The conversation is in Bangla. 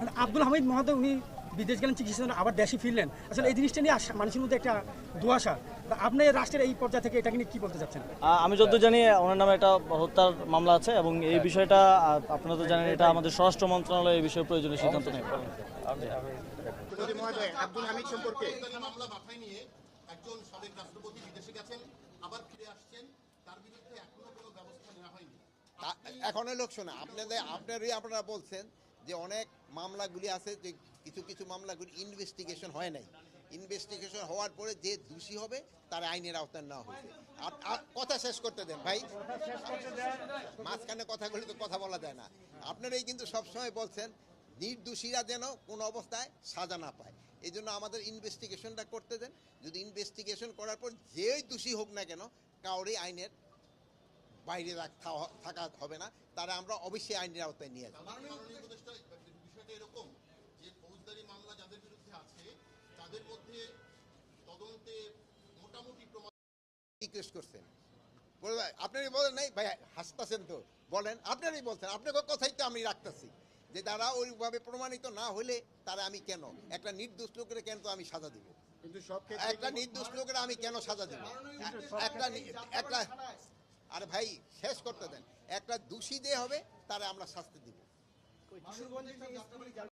মানে আব্দুল হামিদ মহোদয় উনি বিদেশ গেলেন চিকিৎসা জন্য আবার দেশে ফিরলেন। আসলে এই জিনিসটা নিয়ে মানুষের মধ্যে একটা দুয়াশা তা আপনি রাষ্ট্রের এই পর্যায়ে থেকে এটাকে নিয়ে কি বলতে চাচ্ছেন? আমি যতদূর জানি ওনার নামে একটা হত্যার মামলা আছে এবং এই বিষয়টা আপনারা তো জানেন এটা আমাদের স্বরাষ্ট্র মন্ত্রণালয় এই বিষয়ে প্রয়োজনীয় সিদ্ধান্ত নেবে আব্দুল হামিদ সম্পর্কে। মামলা মাথায় নিয়ে একজন সাবেক রাষ্ট্রপতি বিদেশে গেছেন আবার ফিরে আসছেন তার বিরুদ্ধে এখনও কোনো ব্যবস্থা নেওয়া হয়নি এখন লোক শোনা আপনাদের আপনারই আপনারা বলছেন যে অনেক মামলাগুলি আছে যে কিছু কিছু মামলাগুলি ইনভেস্টিগেশন হয় নাই। ইনভেস্টিগেশন হওয়ার পরে যে দোষী হবে তার আইনের আওতায় নেওয়া হয়েছে। আপ- আপ- কথা শেষ করতে দেন ভাই। মাঝখানে কথাগুলি তো কথা বলা যায় না। আপনারাই কিন্তু সবসময় বলছেন নির্দোষীরা যেন কোনো অবস্থায় সাজা না পায়। এই জন্য আমাদের ইনভেস্টিগেশনটা করতে দেন। যদি ইনভেস্টিগেশন করার পর যেই দোষী হোক না কেন কাউরই আইনের বাইরে রাখা থাকা হবে না তারা আমরা অবশ্যই আইনের আওতায় নিয়ে আসব। বিষয়টা এরকম যে ফৌজদারি মামলা যাদের বিরুদ্ধে আছে তাদের মধ্যে তদন্তে মোটামুটি প্রমাণ রিকোয়েস্ট করছেন। আপনারই বলেন নাই? ভাই হাসতেছেন তো। বলেন আপনারই বলছেন। আপনার কথাই তো আমি রাখতেছি যে তারা ওইভাবে প্রমাণিত না হলে তারা আমি কেন? একটা নির্দোষ লোকের কেন তো আমি সাজা দিব? কিন্তু সব একটা নির্দোষ লোকের আমি কেন সাজা দিব? একটা নি- একটা আরে ভাই শেষ করতে দেন। একটা দোষী দিয়ে হবে তারা আমরা শাস্তি দিব।